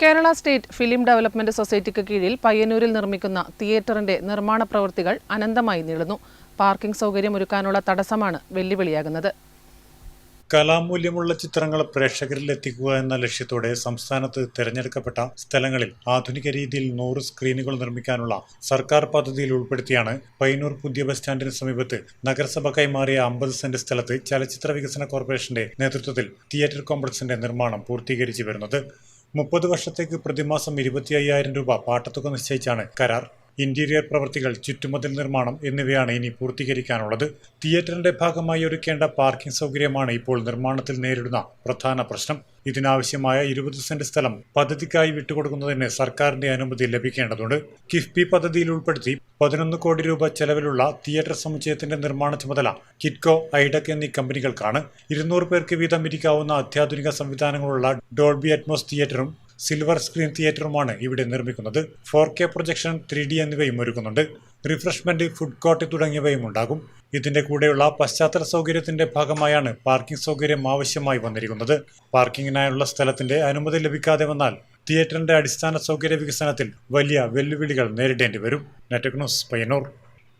Kerala state film development സൊസൈറ്റിക്ക് കീഴിൽ പയ്യന്നൂരിൽ നിർമ്മിക്കുന്ന തിയേറ്ററിന്റെ നിർമ്മാണ പ്രവൃത്തികൾ അനന്തമായി നീളുന്നു. പാർക്കിംഗ് സൗകര്യം ഒരുക്കാനുള്ള തടസ്സമാണ് വെല്ലുവിളിയാകുന്നത്. കലാമൂല്യമുള്ള ചിത്രങ്ങൾ പ്രേക്ഷകരിൽ എത്തിക്കുക എന്ന ലക്ഷ്യത്തോടെ സംസ്ഥാനത്ത് തിരഞ്ഞെടുക്കപ്പെട്ട സ്ഥലങ്ങളിൽ ആധുനിക രീതിയിൽ നൂറ് സ്ക്രീനുകൾ നിർമ്മിക്കാനുള്ള സർക്കാർ പദ്ധതിയിൽ ഉൾപ്പെടുത്തിയാണ് പയ്യന്നൂർ പുതിയ ബസ് സ്റ്റാൻഡിന് സമീപത്ത് നഗരസഭ കൈമാറിയ അമ്പത് സെന്റ് സ്ഥലത്ത് ചലച്ചിത്ര വികസന കോർപ്പറേഷന്റെ നേതൃത്വത്തിൽ തിയേറ്റർ കോംപ്ലക്സിന്റെ നിർമ്മാണം പൂർത്തീകരിച്ചു വരുന്നത്. മുപ്പത് വർഷത്തേക്ക് പ്രതിമാസം ഇരുപത്തി അയ്യായിരം രൂപ പാട്ടത്തുക നിശ്ചയിച്ചാണ് കരാർ. ഇന്റീരിയർ പ്രവൃത്തികൾ ചുറ്റുമതിൽ നിർമ്മാണം എന്നിവയാണ് ഇനി പൂർത്തീകരിക്കാനുള്ളത്. തിയേറ്ററിന്റെ ഭാഗമായി ഒരുക്കേണ്ട പാർക്കിംഗ് സൗകര്യമാണ് ഇപ്പോൾ നിർമ്മാണത്തിൽ നേരിടുന്ന പ്രധാന പ്രശ്നം. ഇതിനാവശ്യമായ ഇരുപത് സെന്റ് സ്ഥലം പദ്ധതിക്കായി വിട്ടുകൊടുക്കുന്നതിന് സർക്കാരിന്റെ അനുമതി ലഭിക്കേണ്ടതുണ്ട്. കിഫ്ബി പദ്ധതിയിൽ ഉൾപ്പെടുത്തി പതിനൊന്ന് കോടി രൂപ ചെലവിലുള്ള തിയേറ്റർ സമുച്ചയത്തിന്റെ നിർമ്മാണ ചുമതല കിറ്റ്കോ ഐഡക് എന്നീ കമ്പനികൾക്കാണ്. ഇരുന്നൂറ് പേർക്ക് വീതം ഇരിക്കാവുന്ന അത്യാധുനിക സംവിധാനങ്ങളുള്ള ഡോൾബി അറ്റ്മോസ് തിയേറ്ററും സിൽവർ സ്ക്രീൻ തിയേറ്ററുമാണ് ഇവിടെ നിർമ്മിക്കുന്നത്. Four K projection three D എന്നിവയും ഒരുക്കുന്നുണ്ട്. റിഫ്രഷ്മെന്റ് ഫുഡ് കോർട്ട് തുടങ്ങിയവയും ഉണ്ടാകും. ഇതിന്റെ കൂടെയുള്ള പശ്ചാത്തല സൗകര്യത്തിന്റെ ഭാഗമായാണ് പാർക്കിംഗ് സൗകര്യം ആവശ്യമായി വന്നിരിക്കുന്നത്. പാർക്കിങ്ങിനായുള്ള സ്ഥലത്തിന്റെ അനുമതി ലഭിക്കാതെ വന്നാൽ തിയേറ്ററിന്റെ അടിസ്ഥാന സൗകര്യ വികസനത്തിൽ വലിയ വെല്ലുവിളികൾ നേരിടേണ്ടി വരും. നെറ്റക് ന്യൂസ് പയ്യന്നൂർ